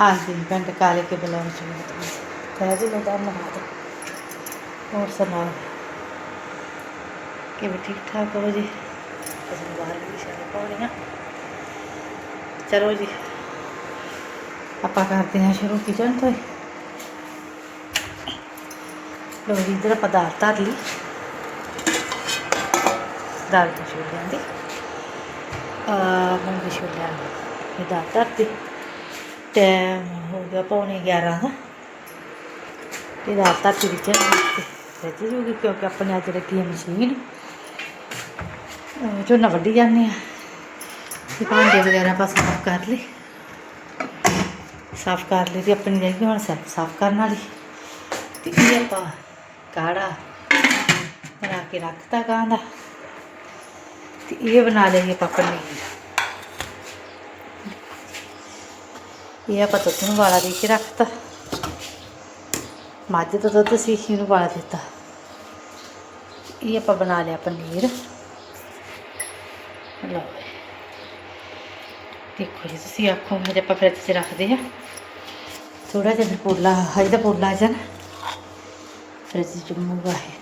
हाँ जी पेंट काले के ब्लाउज में कह जी लो धन्यवाद और सुनाओ कि भी ठीक ठाक हो जी ਅਸੀਂ ਬਾਹਰ ਵੀ ਸਾਰੇ ਪਾਉਣੀਆਂ ਚਲੋ ਜੀ ਆਪਾਂ ਕਰਦੇ ਹਾਂ ਸ਼ੁਰੂ ਕਿਚਨ ਤੋਂ ਹੀ ਲੋ ਜੀ ਇਧਰ ਆਪਾਂ ਦਾਲ ਧਰ ਲਈ ਦਾਲ ਤੋਂ ਛੋਲਿਆਂ ਦੀ ਆ ਮੂੰਗੀ ਛੋਲਿਆਂ ਦੀ ਇਹ ਦਾਲ ਧਰਤੀ ਟਾਈਮ ਹੋ ਗਿਆ ਪੌਣੇ 11 ਦਾ। ਤੇ ਦਾਲ ਧਰਤੀ ਵਿੱਚ ਰੱਜੀ ਜੂਗੀ ਕਿਉਂਕਿ ਆਪਣੇ ਅੱਜ ਰੱਖੀ ਹੈ ਮਸ਼ੀਨ ਝੋਨਾ ਵੱਢੀ ਜਾਂਦੇ ਆ। ਤੇ ਭਾਂਡੇ ਵਗੈਰਾ ਆਪਾਂ ਸਾਫ਼ ਕਰ ਲਈ। ਸਾਫ਼ ਕਰ ਲਈ ਤੇ ਆਪਣੀ ਰਹਿ ਗਈ ਹੁਣ ਸਾਫ਼ ਕਰਨ ਵਾਲੀ। ਤੇ ਇਹ ਆਪਾਂ ਕਾੜਾ ਬਣਾ ਕੇ ਰੱਖਤਾ ਗਾਂ ਦਾ। ਤੇ ਇਹ ਬਣਾ ਲਈਏ ਆਪਾਂ ਪਨੀਰ। ਇਹ ਆਪਾਂ ਦੁੱਧ ਨੂੰ ਵਾਲਾ ਦੇ ਕੇ ਰੱਖਤਾ। ਮੱਝ ਦਾ ਦੁੱਧ ਸੀ ਇਹਨੂੰ ਵਾਲਾ ਦਿੱਤਾ। ਇਹ ਆਪਾਂ ਬਣਾ ਲਿਆ ਪਨੀਰ। ਲਓ ਦੇਖੋ ਜੀ, ਤੁਸੀਂ ਆਖੋ, ਹਜੇ ਆਪਾਂ ਫਰਿੱਜ 'ਚ ਰੱਖਦੇ ਆ ਥੋੜਾ ਜਿਹਾ ਪੋਲਾ, ਹਜੇ ਤਾਂ ਪੋਲਾ ਜਨ ਫਰਿੱਜ 'ਚ ਜੰਮੂਗਾ ਇਹ।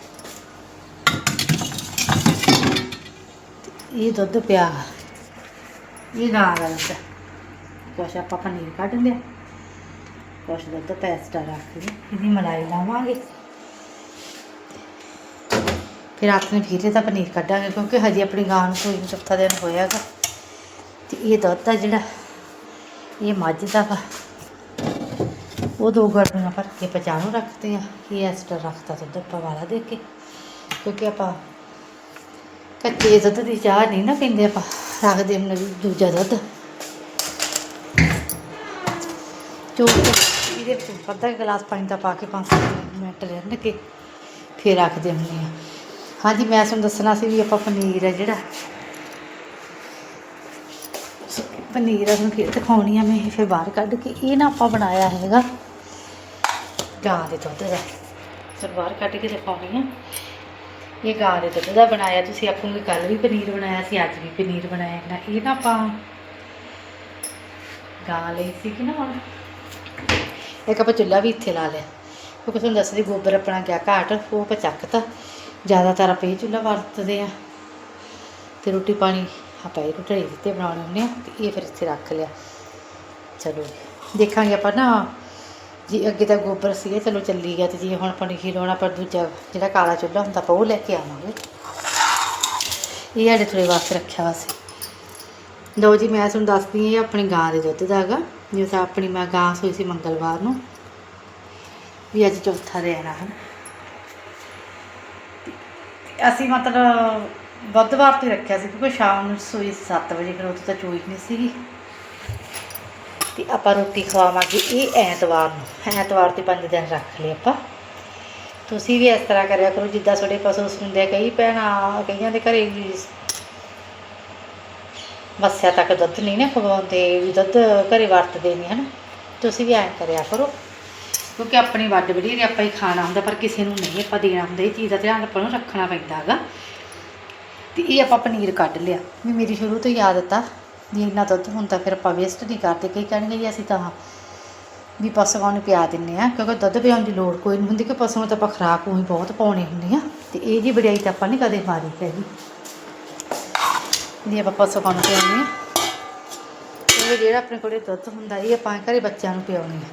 ਇਹ ਦੁੱਧ ਪਿਆ। ਇਹ ਗਾਂ ਦਾ ਦੁੱਧ। ਕੁਛ ਆਪਾਂ ਪਨੀਰ ਕੱਢ ਲਿਆ। ਕੁਛ ਦੁੱਧ ਪੈਸਟਾ ਰੱਖ ਲਈ ਇਹਦੀ ਮਲਾਈ ਲਾਵਾਂਗੇ। ਫਿਰ ਰਾਤ ਨੂੰ ਫਿਰ ਇਹਦਾ ਪਨੀਰ ਕੱਢਾਂਗੇ, ਕਿਉਂਕਿ ਹਜੇ ਆਪਣੀ ਗਾਂ ਨੂੰ ਕੋਈ ਚੌਥਾ ਦਿਨ ਹੋਇਆਗਾ। ਤੇ ਇਹ ਦੁੱਧ ਆ ਜਿਹੜਾ, ਇਹ ਮੱਝ ਦਾ ਵਾ। ਉਹ ਦੋ ਗਰਮੀਆਂ ਭਰ ਕੇ ਪਚਾ ਨੂੰ ਰੱਖਦੇ ਆ। ਇਹ ਐਸਟਰ ਰੱਖਦਾ ਦੁੱਧ ਆਪਾਂ ਵਾਲਾ ਦੇ ਕੇ, ਕਿਉਂਕਿ ਆਪਾਂ ਕੱਚੇ ਦੁੱਧ ਦੀ ਚਾਹ ਨਹੀਂ ਨਾ ਪੀਂਦੇ ਆਪਾਂ, ਰੱਖਦੇ ਹਾਂ ਦੂਜਾ ਦੁੱਧ। ਚੋ ਇਹਦੇ ਵਿੱਚ ਅੱਧਾ ਕੁ ਗਲਾਸ ਪਾਣੀ ਦਾ ਪਾ ਕੇ 5 ਮਿੰਟ ਰਹਿਣ ਕੇ ਫਿਰ ਰੱਖਦੇ ਹੁੰਦੇ ਆ। ਹਾਂਜੀ, ਮੈਂ ਤੁਹਾਨੂੰ ਦੱਸਣਾ ਸੀ ਵੀ ਆਪਾਂ ਪਨੀਰ ਹੈ ਜਿਹੜਾ। ਪਨੀਰ ਆ ਤੁਹਾਨੂੰ ਫਿਰ ਦਿਖਾਉਣੀ ਆ ਮੈਂ ਫਿਰ ਬਾਹਰ ਕੱਢ ਕੇ। ਇਹ ਨਾ ਆਪਾਂ ਬਣਾਇਆ ਹੈਗਾ ਗਾਂ ਦੇ ਦੁੱਧ ਦਾ। ਫਿਰ ਬਾਹਰ ਕੱਢ ਕੇ ਦਿਖਾਉਣੀ ਆ। ਇਹ ਗਾਂ ਦੇ ਦੁੱਧ ਦਾ ਬਣਾਇਆ। ਤੁਸੀਂ ਆਖੋਗੇ ਕੱਲ ਵੀ ਪਨੀਰ ਬਣਾਇਆ ਸੀ, ਅੱਜ ਵੀ ਪਨੀਰ ਬਣਾਇਆ। ਨਾ ਇਹ ਨਾ ਆਪਾਂ ਗਾਂ ਲਈ ਸੀ ਕਿ ਨਾ ਹੁਣ। ਇੱਕ ਆਪਾਂ ਚੁੱਲ੍ਹਾ ਵੀ ਇੱਥੇ ਲਾ ਲਿਆ। ਕਿਉਂਕਿ ਤੁਹਾਨੂੰ ਦੱਸਦੀ ਗੋਬਰ ਆਪਣਾ ਗਿਆ ਘਾਟ, ਉਹ ਆਪਾਂ ਚੱਕਤਾ। ਜ਼ਿਆਦਾਤਰ ਆਪਾਂ ਇਹ ਚੁੱਲ੍ਹਾ ਵਰਤਦੇ ਆ। ਤੇ ਰੋਟੀ ਪਾਣੀ ਆਪਾਂ ਇਹ ਰੋਟੀ ਦਿੱਤੇ ਬਣਾਉਣੇ ਹੁੰਦੇ ਆ ਤੇ ਇਹ ਫਿਰ ਇੱਥੇ ਰੱਖ ਲਿਆ। ਚਲੋ ਜੀ। ਦੇਖਾਂਗੇ ਆਪਾਂ ਨਾ ਜੀ ਅੱਗੇ ਤਾਂ ਗੋਬਰ ਸੀਗਾ, ਚਲੋ ਚੱਲੀ ਗਿਆ ਤੇ ਜੀ ਹੁਣ ਪਨੀਰ ਹੋਣਾ ਪਰ ਦੂਜਾ ਜਿਹੜਾ ਕਾਲਾ ਚੁੱਲ੍ਹਾ ਹੁੰਦਾ, ਆਪਾਂ ਉਹ ਲੈ ਕੇ ਆਵਾਂਗੇ। ਇਹ ਸਾਡੇ ਥੋੜੇ ਵਾਸਤੇ ਰੱਖਿਆ ਵਾ ਸੀ। ਲਓ ਜੀ, ਮੈਂ ਤੁਹਾਨੂੰ ਦੱਸਦੀ ਹਾਂ ਇਹ ਆਪਣੀ ਗਾਂ ਦੇ ਦੁੱਧ ਦਾ ਹੈਗਾ। ਜਿਵੇਂ ਆਪਣੀ ਮੈਂ ਗਾਂਸ ਹੋਈ ਸੀ ਮੰਗਲਵਾਰ ਨੂੰ, ਵੀ ਅੱਜ ਚੌਥਾ ਦਿਨ ਆ ਹਨ ਅਸੀਂ ਮਤਲਬ ਬੁੱਧਵਾਰ ਤੋਂ ਰੱਖਿਆ ਸੀ, ਕਿਉਂਕਿ ਸ਼ਾਮ ਨੂੰ ਸੋਈ 7 ਵਜੇ ਕਰੋ ਤਾਂ ਚੋਈ ਨਹੀਂ ਸੀਗੀ। ਤੇ ਆਪਾਂ ਰੋਟੀ ਖਵਾਵਾਂਗੇ ਇਹ ਐਤਵਾਰ ਨੂੰ, ਐਤਵਾਰ ਤੇ 5 ਦਿਨ ਰੱਖ ਲਏ ਆਪਾਂ। ਤੁਸੀਂ ਵੀ ਇਸ ਤਰ੍ਹਾਂ ਕਰਿਆ ਕਰੋ, ਜਿੱਦਾਂ ਤੁਹਾਡੇ ਪਸ਼ੂ ਹੁੰਦੇ ਕਈ ਭੈਣਾਂ ਕਈਆਂ ਦੇ ਘਰੇ ਵੀ ਮੱਸਿਆ ਤੱਕ ਦੁੱਧ ਨਹੀਂ ਨਾ ਖਵਾਉਂਦੇ ਵੀ ਦੁੱਧ ਘਰੇ ਵਰਤਦੇ ਨਹੀਂ ਹਨ? ਤੁਸੀਂ ਵੀ ਐਂ ਕਰਿਆ ਕਰੋ। ਕਿਉਂਕਿ ਆਪਣੀ ਵੱਡ ਵਡੇਰੇ ਆਪਾਂ ਹੀ ਖਾਣਾ ਹੁੰਦਾ ਪਰ ਕਿਸੇ ਨੂੰ ਨਹੀਂ ਆਪਾਂ ਦੇਣਾ ਹੁੰਦਾ ਇਹ ਚੀਜ਼ ਦਾ ਧਿਆਨ ਆਪਾਂ ਨੂੰ ਰੱਖਣਾ ਪੈਂਦਾ ਹੈਗਾ। ਤੇ ਇਹ ਆਪਾਂ ਪਨੀਰ ਕੱਢ ਲਿਆ। ਵੀ ਮੇਰੀ ਸ਼ੁਰੂ ਤੋਂ ਹੀ ਆਦਤ ਆ ਵੀ ਇੰਨਾ ਦੁੱਧ ਹੁੰਦਾ ਫਿਰ ਆਪਾਂ ਵੇਸਟ ਨਹੀਂ ਕਰਦੇ ਕਈ ਕਹਿਣਗੇ ਜੀ ਅਸੀਂ ਤਾਂ ਵੀ ਪਸ਼ੂਆਂ ਨੂੰ ਪਿਆ ਦਿੰਨੇ ਆ ਕਿਉਂਕਿ ਦੁੱਧ ਪਿਆਉਣ ਦੀ ਲੋੜ ਕੋਈ ਨਹੀਂ ਹੁੰਦੀ ਕਿ ਪਸ਼ੂਆਂ ਤਾਂ ਆਪਾਂ ਖੁਰਾਕ ਉਹੀ ਬਹੁਤ ਪਾਉਣੀ ਹੁੰਦੀ ਆ। ਤੇ ਇਹ ਜੀ ਵਡਿਆਈ ਤਾਂ ਆਪਾਂ ਨਹੀਂ ਕਦੇ ਮਾਰੀ ਹੈਗੀ। ਜੀ ਆਪਾਂ ਪਸ਼ੂਆਂ ਨੂੰ ਪਿਆਉਂਦੇ ਆ। ਇਹ ਜਿਹੜਾ ਆਪਣੇ ਕੋਲੇ ਦੁੱਧ ਹੁੰਦਾ ਇਹ ਆਪਾਂ ਘਰੇ ਬੱਚਿਆਂ ਨੂੰ ਪਿਆਉਣੀ ਹੈ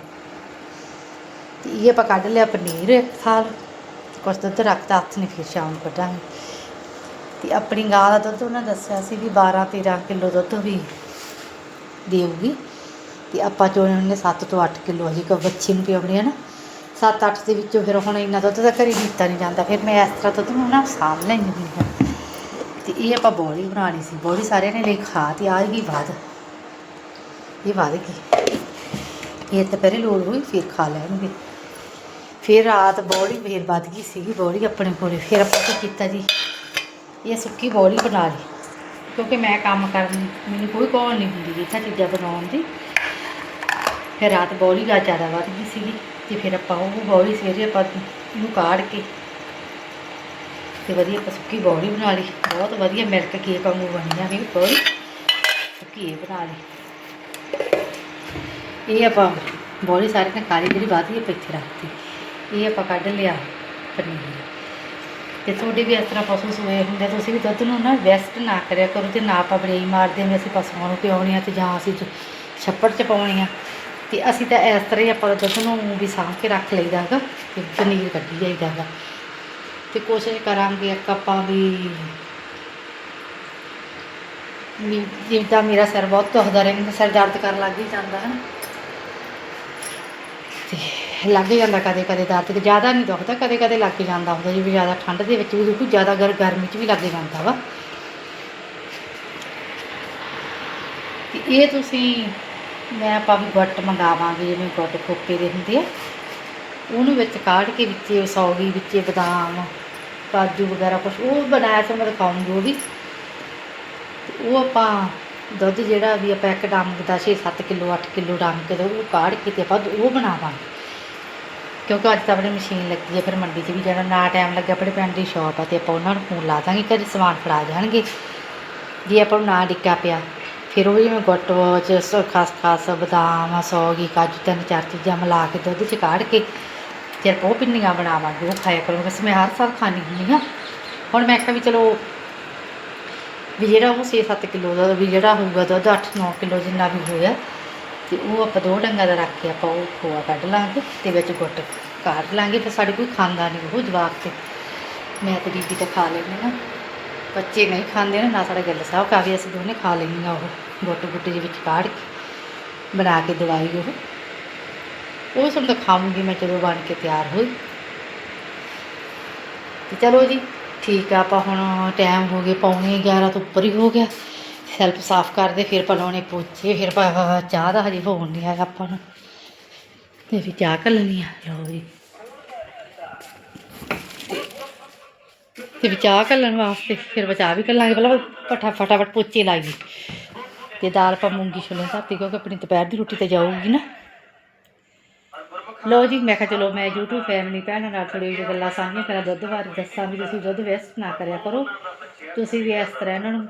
ਤੇ ਇਹ ਆਪਾਂ ਕੱਢ ਲਿਆ ਪਨੀਰ ਇੱਕ ਥਾਲ। ਕੁਛ ਦੁੱਧ ਰੱਖਤਾ ਹੱਥ ਨੇ ਫਿਰ ਸ਼ਾਮ ਨੂੰ ਕੱਢਾਂਗੇ। ਤੇ ਆਪਣੀ ਗਾਂ ਦਾ ਦੁੱਧ ਉਹਨਾਂ ਦੱਸਿਆ ਸੀ ਵੀ 12 13 ਕਿਲੋ ਦੁੱਧ ਵੀ ਦੇਊਗੀ। ਤੇ ਆਪਾਂ ਚੋਣੇ ਉਹਨੇ 7 ਤੋਂ 8 ਕਿਲੋ ਅਜੇ ਕੋ ਬੱਚੇ ਨੂੰ ਪਿਆਉਣੀ ਹੈ ਨਾ। 7-8 ਦੇ ਵਿੱਚੋਂ ਫਿਰ ਹੁਣ ਇੰਨਾ ਦੁੱਧ ਤਾਂ ਘਰੇ ਪੀਤਾ ਨਹੀਂ ਜਾਂਦਾ। ਫਿਰ ਮੈਂ ਇਸ ਤਰ੍ਹਾਂ ਦੁੱਧ ਨੂੰ ਨਾ ਸਾਂਭ ਲੈਂਦੀ ਹੁੰਦੀ ਹਾਂ। ਤੇ ਇਹ ਆਪਾਂ ਬੋਲੀ ਬਣਾਉਣੀ ਸੀ। ਬੋਲੀ ਸਾਰਿਆਂ ਨੇ ਲਈ ਖਾ ਤੇ ਆ ਗਈ ਬਾਅਦ ਇਹ ਵਧ ਗਈ। ਇਹ ਤਾਂ ਪਹਿਲੇ ਲੋੜ ਹੋਈ, ਫਿਰ ਖਾ ਲੈਣਗੇ। ਫਿਰ ਰਾਤ ਬੋਲੀ ਫੇਰ ਵੱਧ ਗਈ ਸੀਗੀ, ਬੋਲੀ ਆਪਣੇ ਕੋਲੇ। ਫਿਰ ਆਪਾਂ ਕੀ ਕੀਤਾ ਜੀ? ਇਹ ਸੁੱਕੀ ਬੋਲੀ ਬਣਾ ਲਈ। ਕਿਉਂਕਿ ਮੈਂ ਕੰਮ ਕਰਨ, ਮੈਨੂੰ ਕੋਈ ਕੌਣ ਨਹੀਂ ਹੁੰਦੀ ਇਹ ਚੀਜ਼ਾਂ ਬਣਾਉਣ ਦੀ। ਫਿਰ ਰਾਤ ਬੋਲੀ ਦਾ ਜ਼ਿਆਦਾ ਵੱਧ ਗਈ ਸੀਗੀ। ਤੇ ਫਿਰ ਆਪਾਂ ਉਹ ਬੋਲੀ ਸਵੇਰੇ ਆਪਾਂ ਇਹਨੂੰ ਕਾੜ ਕੇ ਤੇ ਵਧੀਆ ਆਪਾਂ ਸੁੱਕੀ ਬੋਲੀ ਬਣਾ ਲਈ। ਬਹੁਤ ਵਧੀਆ ਮਿਲਕ ਕੇਕ ਵਾਂਗੂ ਬਣੀ ਆ ਵੀ ਬੋਲੀ ਸੁੱਕੀ ਇਹ ਬਣਾ ਲਈ। ਇਹ ਆਪਾਂ ਬੌੜੀ ਸਾਰੀ ਨੇ ਕਾਲੀ ਜਿਹੜੀ ਬਾਦੀ ਆਪਾਂ ਇੱਥੇ ਰੱਖਤੀ ਇਹ ਆਪਾਂ ਕੱਢ ਲਿਆ ਪਨੀਰ। ਤੇ ਤੁਹਾਡੇ ਵੀ ਇਸ ਤਰ੍ਹਾਂ ਪਸ਼ੂ ਸੂਏ ਹੁੰਦੇ ਤੁਸੀਂ ਵੀ ਦੁੱਧ ਨੂੰ ਨਾ ਵੈਸਟ ਨਾ ਕਰਿਆ ਕਰੋ ਤੇ ਨਾ ਆਪਾਂ ਬੜੇਈ ਮਾਰਦੇ ਹਾਂ ਵੀ ਅਸੀਂ ਪਸ਼ੂਆਂ ਨੂੰ ਪਿਆਉਣੀ ਆ ਤੇ ਜਾਂ ਅਸੀਂ ਛੱਪੜ ਚ ਪਾਉਣੀ ਆ। ਤੇ ਅਸੀਂ ਤਾਂ ਇਸ ਤਰ੍ਹਾਂ ਹੀ ਆਪਾਂ ਦੁੱਧ ਨੂੰ ਵੀ ਸਾਂਭ ਕੇ ਰੱਖ ਲਈਦਾ ਹੈਗਾ ਤੇ ਪਨੀਰ ਕੱਢੀ ਜਾਈਦਾ ਹੈਗਾ ਤੇ ਕੋਸ਼ਿਸ਼ ਕਰਾਂਗੇ ਇੱਕ ਆਪਾਂ ਵੀ ਵੀ ਮੇਰਾ ਸਿਰ ਬਹੁਤ ਦੁਖਦਾ ਰਹਿੰਦਾ ਸਿਰ ਦਰਦ ਕਰਨ ਲੱਗ ਹੀ ਜਾਂਦਾ ਹੈ ਤੇ ਲੱਗ ਜਾਂਦਾ ਕਦੇ ਕਦੇ ਦਰਦ, ਤੇ ਜ਼ਿਆਦਾ ਨਹੀਂ ਦੁਖਦਾ, ਕਦੇ ਕਦੇ ਲੱਗ ਜਾਂਦਾ ਹੁੰਦਾ, ਜਿਵੇਂ ਜ਼ਿਆਦਾ ਠੰਡ ਦੇ ਵਿੱਚ ਵੀ ਦੁਖੂ, ਜ਼ਿਆਦਾ ਗਰ ਗਰਮੀ 'ਚ ਵੀ ਲੱਗ ਜਾਂਦਾ ਵਾ। ਤੇ ਇਹ ਤੁਸੀਂ, ਮੈਂ ਆਪਾਂ ਵੀ ਗੁੱਟ ਮੰਗਾਵਾਂਗੇ, ਜਿਵੇਂ ਗੁੱਟ ਖੋਪੇ ਦੇ ਹੁੰਦੇ ਆ। ਉਹਨੂੰ ਵਿੱਚ ਕਾੜ ਕੇ ਵਿੱਚੇ, ਸੌਗੀ ਵਿੱਚੇ ਬਦਾਮ ਕਾਜੂ ਵਗੈਰਾ ਕੁਝ ਉਹ ਬਣਾਇਆ ਸੀ, ਮੈਂ ਦਿਖਾਉਂਗੀ ਉਹ ਵੀ। ਉਹ ਆਪਾਂ ਦੁੱਧ ਜਿਹੜਾ ਵੀ ਆਪਾਂ ਇੱਕ ਡੰਗ ਦਾ 6-7 ਕਿਲੋ 8 ਕਿਲੋ ਡੰਗ ਕੇ ਦੁੱਧ ਉਹ ਕਾੜ ਕੇ ਤੇ ਆਪਾਂ ਉਹ ਬਣਾਵਾਂਗੇ। ਕਿਉਂਕਿ ਅੱਜ ਤਾਂ ਆਪਣੇ ਮਸ਼ੀਨ ਲੱਗੀ ਹੈ, ਫਿਰ ਮੰਡੀ 'ਚ ਵੀ ਜਾਣਾ, ਨਾ ਟਾਈਮ ਲੱਗਿਆ, ਆਪਣੇ ਪਿੰਡ ਦੀ ਸ਼ਾਪ ਆ ਤੇ ਆਪਾਂ ਉਹਨਾਂ ਨੂੰ ਫੋਨ ਲਾ ਦਾਂਗੇ, ਘਰੇ ਸਮਾਨ ਫੜਾ ਜਾਣਗੇ। ਜੇ ਆਪਾਂ ਨੂੰ ਨਾ ਡਿੱਕਾ ਪਿਆ, ਫਿਰ ਉਹ ਜਿਵੇਂ ਗੁੱਟ ਚ ਸ- ਖਸਖਸ ਬਦਾਮ ਸੌਗੀ ਕਾਜੂ ਤਿੰਨ ਚਾਰ ਚੀਜ਼ਾਂ ਮਿਲਾ ਕੇ ਦੁੱਧ 'ਚ ਕਾੜ ਕੇ ਫਿਰ ਉਹ ਪਿੰਨੀਆਂ ਬਣਾਵਾਂਗੇ, ਉਹ ਖਾਇਆ ਕਰੂੰਗੇ ਵੈਸੇ ਮੈਂ ਹਰ ਸਾਲ ਖਾਣੀ ਹੁੰਦੀ ਹਾਂ। ਹੁਣ ਮੈਂ ਆਖਿਆ ਵੀ ਚਲੋ ਵੀ ਜਿਹੜਾ ਉਹ 6-7 ਕਿਲੋ ਦਾ, ਵੀ ਜਿਹੜਾ ਹੋਊਗਾ ਦੁੱਧ 8-9 ਕਿਲੋ ਜਿੰਨਾ ਵੀ ਹੋਇਆ, ਤੇ ਉਹ ਆਪਾਂ ਦੋ ਡੰਗਾਂ ਦਾ ਰੱਖ ਕੇ ਆਪਾਂ ਉਹ ਖੋਆ ਕੱਢ ਲਾਂਗੇ ਤੇ ਵਿੱਚ ਗੁੱਟ ਕਾੜ ਲਾਂਗੇ, ਫਿਰ ਸਾਡੇ ਕੋਈ ਖਾਂਦਾ ਨਹੀਂ ਉਹ ਜਵਾਬ ਤੇ। ਮੈਂ ਤੇ ਬੀਬੀ ਤਾਂ ਖਾ ਲੈਂਦੇ ਨਾ ਬੱਚੇ ਨਹੀਂ ਖਾਂਦੇ ਨਾ ਨਾ ਸਾਡਾ ਗੱਲ ਸਾਹਿਬ ਕਾਫੀ ਅਸੀਂ ਦੋਨੇ ਖਾ ਲੈਂਦੀਆਂ ਉਹ ਗੁੱਟ ਗੁੱਟ ਦੇ ਵਿੱਚ ਕਾੜ ਕੇ, ਬਣਾ ਕੇ ਦਵਾਈ ਉਹ। ਉਹ ਸਭ ਤਾਂ ਖਾਵਾਂਗੀ ਮੈਂ ਜਦੋਂ ਬਣ ਕੇ ਤਿਆਰ ਹੋਈ ਤੇ ਚਲੋ ਜੀ ਠੀਕ ਆ ਆਪਾਂ ਹੁਣ ਟਾਈਮ ਹੋ ਗਏ ਪੌਣੇ 11 ਤੋਂ ਉੱਪਰ ਹੀ ਹੋ ਗਿਆ ਸੈਲਫ ਸਾਫ਼ ਕਰਦੇ ਫਿਰ ਪਲਾਉਣੇ ਪੋਚੇ ਫਿਰ ਪਾ- ਚਾਹ ਦਾ ਹਜੇ ਹੋਣ ਨਹੀਂ ਆਇਆ ਆਪਾਂ ਨੂੰ ਤੇ ਫਿਰ ਚਾਹ ਕਰ ਲੈਣੀ ਆ ਲਓ ਜੀ ਤੇ ਵੀ ਚਾਹ ਕੱਲਣ ਵਾਸਤੇ ਫਿਰ ਬਚਾ ਵੀ ਕਰ ਲਾਂਗੇ ਪਹਿਲਾਂ ਫਟਾ ਫਟਾਫਟ ਪੋਚੇ ਲਾਈਏ ਤੇ ਦਾਲ ਪਾ ਮੂੰਗੀ ਛੋਲੇ ਧਰਤੀ ਕਿਉਂਕਿ ਆਪਣੀ ਦੁਪਹਿਰ ਦੀ ਰੋਟੀ ਤੇ ਜਾਊਗੀ ਨਾ ਲੋ ਜੀ ਮੈਂ ਕਿਹਾ ਚਲੋ ਮੈਂ YouTube ਫੈਮਿਲੀ ਭੈਣਾਂ ਨਾਲ ਥੋੜੀ ਜਿਹੀ ਗੱਲਾਂ ਸਾਂਝੀਆਂ ਕਰਾਂ ਦੁੱਧ ਬਾਰੇ ਦੱਸਾਂ ਵੀ ਤੁਸੀਂ ਦੁੱਧ ਵੇਸਟ ਨਾ ਕਰਿਆ ਕਰੋ। ਤੁਸੀਂ ਵੀ ਇਸ ਤਰ੍ਹਾਂ ਇਹਨਾਂ ਨੂੰ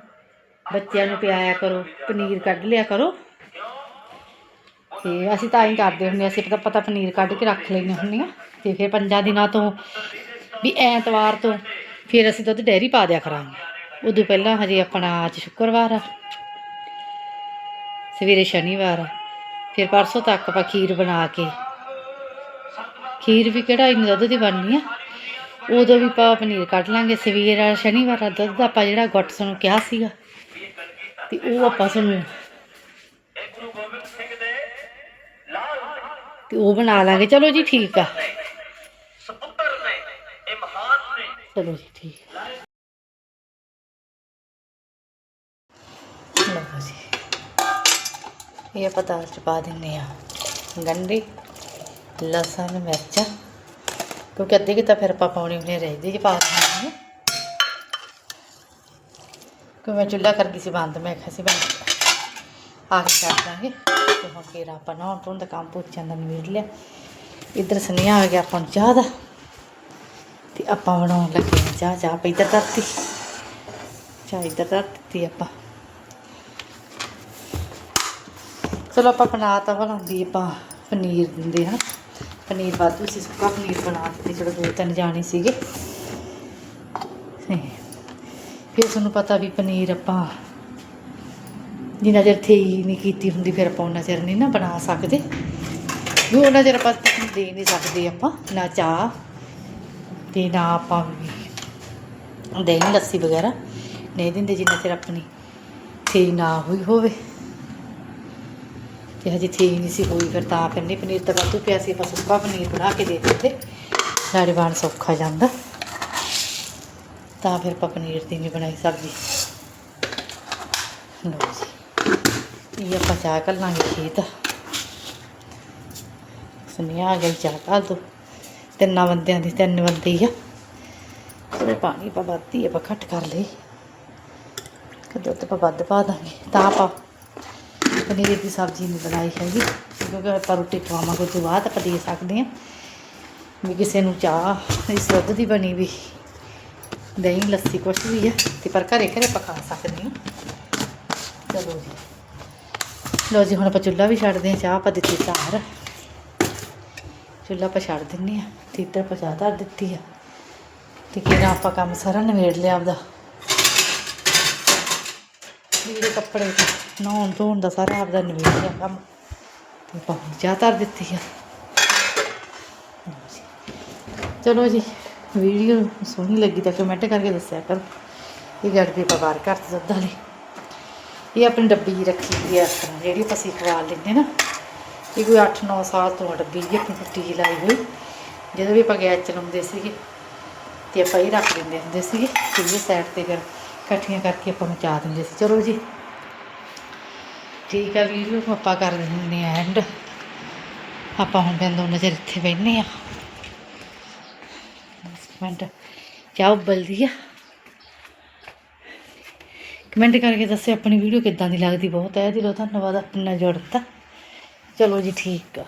ਬੱਚਿਆਂ ਨੂੰ ਪਿਆਇਆ ਕਰੋ ਪਨੀਰ ਕੱਢ ਲਿਆ ਕਰੋ। ਤੇ ਅਸੀਂ ਤਾਂ ਹੀ ਕਰਦੇ ਹੁੰਦੇ ਹਾਂ, ਅਸੀਂ ਪਤਾ ਪਤਾ ਪਨੀਰ ਕੱਢ ਕੇ ਰੱਖ ਲੈਂਦੇ ਹੁੰਦੇ ਆ ਤੇ ਫਿਰ ਪੰਜਾਂ ਦਿਨਾਂ ਤੋਂ ਵੀ ਐਤਵਾਰ ਤੋਂ ਫਿਰ ਅਸੀਂ ਦੁੱਧ ਡੈਰੀ ਪਾ ਦਿਆ ਕਰਾਂਗੇ। ਉਦੋਂ ਪਹਿਲਾਂ ਹਜੇ ਆਪਣਾ ਅੱਜ ਸ਼ੁੱਕਰਵਾਰ ਆ ਸਵੇਰੇ ਸ਼ਨੀਵਾਰ ਆ ਫਿਰ ਪਰਸੋਂ ਤੱਕ ਆਪਾਂ ਖੀਰ ਬਣਾ ਕੇ ਖੀਰ ਵੀ ਕਿਹੜਾ ਇੰਨੀ ਦੁੱਧ ਦੀ ਬਣਨੀ ਆ? ਉਦੋਂ ਵੀ ਆਪਾਂ ਪਨੀਰ ਕੱਢ ਲਾਂਗੇ, ਸਵੇਰ ਆ, ਸ਼ਨੀਵਾਰ ਆ, ਦੁੱਧ ਦਾ ਆਪਾਂ ਜਿਹੜਾ ਗੁੱਟ ਸਾਨੂੰ ਕਿਹਾ ਸੀਗਾ, ਤੇ ਉਹ ਆਪਾਂ ਸਾਨੂੰ ਤੇ ਉਹ ਬਣਾ ਲਾਂਗੇ। ਚਲੋ ਜੀ, ਠੀਕ ਆ। ਚਲੋ ਜੀ, ਠੀਕ। ਲਓ ਜੀ। ਇਹ ਆਪਾਂ ਦਾਲ ਚ ਪਾ ਦਿੰਨੇ ਆ ਗੰਢੇ ਲਸਣ, ਮਿਰਚ। ਕਿਉਂਕਿ ਅੱਧੀ ਕਿ ਤਾਂ ਫਿਰ ਆਪਾਂ ਪਾਉਣੀ ਹੁੰਦੀ ਰਹਿੰਦੀ ਜੀ, ਪਾ ਦਿੰਦੇ ਕਿ ਮੈਂ ਚੁੱਲ੍ਹਾ ਕਰ ਗਈ ਸੀ ਬੰਦ, ਮੈਂ ਕਿਹਾ ਸੀ ਬੰਦ ਆ ਕੇ ਕਰ ਦਾਂਗੇ। ਤੇ ਹੁਣ ਫਿਰ ਆਪਾਂ ਨਾ ਧੋਣ ਦਾ ਕੰਮ ਪੁੱਛਾਂ ਦਾ ਨਿਬੇੜ ਲਿਆ। ਇੱਧਰ ਸੁਨੇਹਾ ਆ ਗਿਆ ਆਪਾਂ ਨੂੰ ਚਾਹ ਦਾ। ਤੇ ਆਪਾਂ ਬਣਾਉਣ ਲੱਗੇ ਹਾਂ ਚਾਹ ਚਾਹ ਪਈ ਇੱਧਰ ਧਰਤੀ। ਚਾਹ ਇੱਧਰ ਧਰਤੀ ਆਪਾਂ। ਚਲੋ ਆਪਾਂ ਬਣਾ ਤਾਂ ਬਣਾਉਂਦੀ ਆਪਾਂ ਪਨੀਰ ਦਿੰਦੇ ਹਾਂ। ਪਨੀਰ ਵਾਧੂ ਸੀ, ਸੁੱਕਾ ਪਨੀਰ ਬਣਾ ਦਿੱਤੇ, ਚਲੋ ਦੋ ਤਿੰਨ ਜਾਣੇ ਸੀਗੇ। ਫਿਰ ਤੁਹਾਨੂੰ ਪਤਾ ਵੀ ਪਨੀਰ ਆਪਾਂ ਜਿੰਨਾ ਚਿਰ ਥਈ ਨਹੀਂ ਕੀਤੀ ਹੁੰਦੀ, ਫਿਰ ਆਪਾਂ ਉਹਨਾਂ ਚਿਰ ਨਹੀਂ ਨਾ ਬਣਾ ਸਕਦੇ। ਵੀ ਉਹਨਾਂ ਚਿਰ ਆਪਾਂ ਦੇ ਨਹੀਂ ਸਕਦੇ ਆਪਾਂ, ਨਾ ਚਾਹ ਤੇ ਨਾ ਆਪਾਂ ਵੀ ਦਹੀਂ, ਲੱਸੀ ਵਗੈਰਾ। ਨਹੀਂ ਦਿੰਦੇ ਜਿੰਨਾ ਚਿਰ ਆਪਣੀ ਥੀ ਨਾ ਹੋਈ ਹੋਵੇ। ਤੇ ਹਜੇ ਥੀ ਨਹੀਂ ਸੀ ਹੋਈ ਫਿਰ ਤਾਂ ਫਿਰ ਪਨੀਰ ਤਾਂ ਵਾਧੂ ਪਿਆ ਸੀ, ਆਪਾਂ ਸੁੱਕਾ ਪਨੀਰ ਬਣਾ ਕੇ ਦੇ ਦਿੱਤੇ। ਸਾਡੇ ਬਾਣ ਸੌਖਾ ਜਾਂਦਾ। ਤਾਂ ਫਿਰ ਆਪਾਂ ਪਨੀਰ ਦੀ ਨਹੀਂ ਬਣਾਈ ਸਬਜ਼ੀ। ਲਓ ਜੀ, ਇਹ ਆਪਾਂ ਚਾਹ ਕਰ ਲਾਂਗੇ ਖੇਤ। ਸੁਨੇਹਾ ਆ ਗਈ ਚਾਹ ਕਰ ਦੋ। ਤਿੰਨਾਂ ਬੰਦਿਆਂ ਦੀ, ਤਿੰਨ ਬੰਦੇ ਹੀ ਆ। ਥੋੜੇ ਪਾਣੀ ਪਾ ਵੱਧੀ ਆਪਾਂ ਘੱਟ ਕਰ ਲਈ ਕਿ ਦੁੱਧ ਆਪਾਂ ਵੱਧ ਪਾ ਦਾਂਗੇ। ਤਾਂ ਆਪਾਂ ਪਨੀਰ ਦੀ ਸਬਜ਼ੀ ਨਹੀਂ ਬਣਾਈ ਹੈਗੀ, ਕਿਉਂਕਿ ਆਪਾਂ ਰੋਟੀ ਖਵਾਵਾਂਗੇ ਉਸ ਤੋਂ ਬਾਅਦ ਆਪਾਂ ਦੇ ਸਕਦੇ ਹਾਂ। ਵੀ ਕਿਸੇ ਨੂੰ ਚਾਹ ਇਸ ਦੁੱਧ ਦੀ ਬਣੀ ਵੀ, ਦਹੀਂ, ਲੱਸੀ ਕੁਛ ਵੀ ਹੈ ਤੇ ਪਰ ਘਰੇ ਘਰੇ ਪਕਾ ਸਕਦੇ ਹਾਂ। ਚਲੋ ਜੀ। ਲੋ ਜੀ, ਹੁਣ ਆਪਾਂ ਚੁੱਲ੍ਹਾ ਵੀ ਛੱਡਦੇ ਹਾਂ, ਚਾਹ ਆਪਾਂ ਦਿੱਤੀ ਧਾਰ। ਚੁੱਲ੍ਹਾ ਆਪਾਂ ਛੱਡ ਦਿੰਨੇ ਆ ਤੇ ਇੱਧਰ ਪਚਾ ਧਰ ਦਿੱਤੀ ਆ। ਤੇ ਕਿਹੜਾ ਆਪਾਂ ਕੰਮ ਸਾਰਾ ਨਵੇੜ ਲਿਆ ਆਪਦਾ। ਜਿਹੜੇ ਕੱਪੜੇ ਨਹਾਉਣ ਧੋਣ ਦਾ ਸਾਰਾ ਆਪਦਾ ਨਵੇੜ ਲਿਆ ਕੰਮ। ਤੇ ਆਪਾਂ ਹੁਣ ਚਾਹ ਧਰ ਦਿੱਤੀ ਆ। ਚਲੋ ਜੀ, ਵੀਡੀਓ ਸੋਹਣੀ ਲੱਗੀ ਤਾਂ ਕਮੈਂਟ ਕਰਕੇ ਦੱਸਿਆ ਕਰੋ। ਇਹ ਗੜਦੀ ਪਵਾਰ ਘਰ ਤੋਂ ਦੁੱਧ ਵਾਲੀ ਇਹ ਆਪਣੀ ਡੱਬੀ ਰੱਖੀ ਹੋਈ ਆ ਜਿਹੜੀ ਆਪਾਂ ਅਸੀਂ ਖਵਾ ਲੈਂਦੇ ਨਾ, ਇਹ ਕੋਈ 8-9 ਸਾਲ ਤੋਂ ਡੱਬੀ ਜੀ ਆਪਣੀ ਟੁੱਟੀ ਲਾਈ ਹੋਈ। ਜਦੋਂ ਵੀ ਆਪਾਂ ਗੈਸ ਚਲਾਉਂਦੇ ਸੀਗੇ, ਤੇ ਆਪਾਂ ਇਹ ਰੱਖ ਦਿੰਦੇ ਹੁੰਦੇ ਸੀਗੇ, ਤੇ ਇਹ ਸਾਈਡ ਤੇ ਫਿਰ ਇਕੱਠੀਆਂ ਕਰਕੇ ਆਪਾਂ ਮਚਾ ਦਿੰਦੇ ਸੀ। ਚਲੋ ਜੀ ਠੀਕ ਆ ਵੀਡੀਓ ਆਪਾਂ ਕਰ ਦਿੰਦੇ ਆ ਐਂਡ ਆਪਾਂ ਹੁਣ ਬੰਦ ਉਹਨਾਂ ਚਿਰ ਇੱਥੇ ਬੈਠਨੇ ਆ ਦਸ ਮਿੰਟ, ਚਾਹ ਉਬਲਦੀ ਆ। ਕਮੈਂਟ ਕਰਕੇ ਦੱਸਿਓ ਆਪਣੀ ਵੀਡੀਓ ਕਿੱਦਾਂ ਦੀ ਲੱਗਦੀ, ਬਹੁਤ ਹੈ ਦਿਲੋਂ ਧੰਨਵਾਦ, ਆਪਣਾ ਜੁੜਤਾ। ਚਲੋ ਜੀ, ਠੀਕ ਆ।